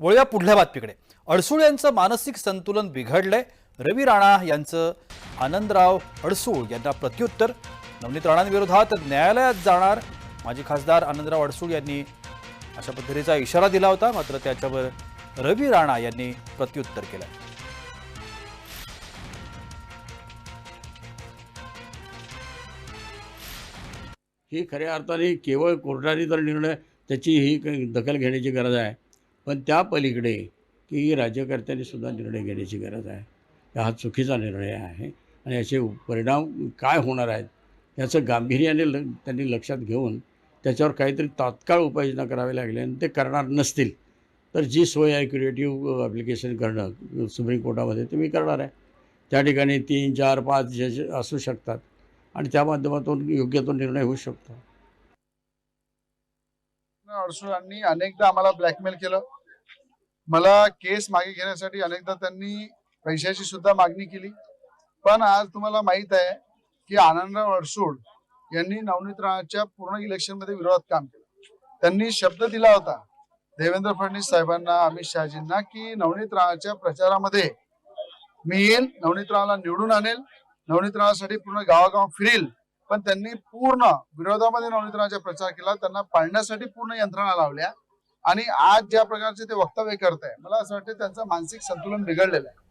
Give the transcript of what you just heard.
वळूया पुढल्या बातमीकडे. अडसूळ यांचं मानसिक संतुलन बिघडलंय. रवी राणा यांचं आनंदराव अडसूळ यांना प्रत्युत्तर. नवनीत राणांविरोधात न्यायालयात जाणार माजी खासदार आनंदराव अडसूळ यांनी अशा पद्धतीचा इशारा दिला होता मात्र त्याच्यावर रवी राणा यांनी प्रत्युत्तर केलं ही खऱ्या अर्थाने केवळ कोर्टाने तर निर्णय त्याची ही दखल घेण्याची गरज आहे. पण त्या पलीकडे की राज्यकर्त्यांनी सुद्धा निर्णय घेण्याची गरज आहे. हा चुकीचा निर्णय आहे आणि याचे परिणाम काय होणार आहेत याचं गांभीर्याने ल त्यांनी लक्षात घेऊन त्याच्यावर काहीतरी तात्काळ उपाययोजना करावी लागली आणि ते करणार नसतील. तर जी सोय आहे क्रिएटिव्ह ॲप्लिकेशन करणं सुप्रीम कोर्टामध्ये ते मी करणार आहे. त्या ठिकाणी तीन चार पाच जज असू शकतात आणि त्या माध्यमातून योग्य तो निर्णय होऊ शकतो. अडसूळांनी अनेकदा आम्हाला ब्लॅकमेल केलं. मला केस मागे घेण्यासाठी अनेकदा त्यांनी पैशाची सुद्धा मागणी केली. पण आज तुम्हाला माहीत आहे की आनंदराव अडसूड यांनी नवनीत राणाच्या पूर्ण इलेक्शनमध्ये विरोधात काम केलं. त्यांनी शब्द दिला होता देवेंद्र फडणवीस साहेबांना अमित शहाजींना की नवनीत राणाच्या प्रचारामध्ये मी येईल नवनीत राणाला निवडून आणेल नवनीत राणासाठी पूर्ण गावागाव फिरेल. पण त्यांनी पूर्ण विरोधामध्ये नवनीत राणाचा प्रचार केला त्यांना पाळण्यासाठी पूर्ण यंत्रणा लावल्या. आणि आज ज्या प्रकारचे ते वक्तव्य करत आहे मला असं वाटतं त्यांचं मानसिक संतुलन बिघडलेलं आहे.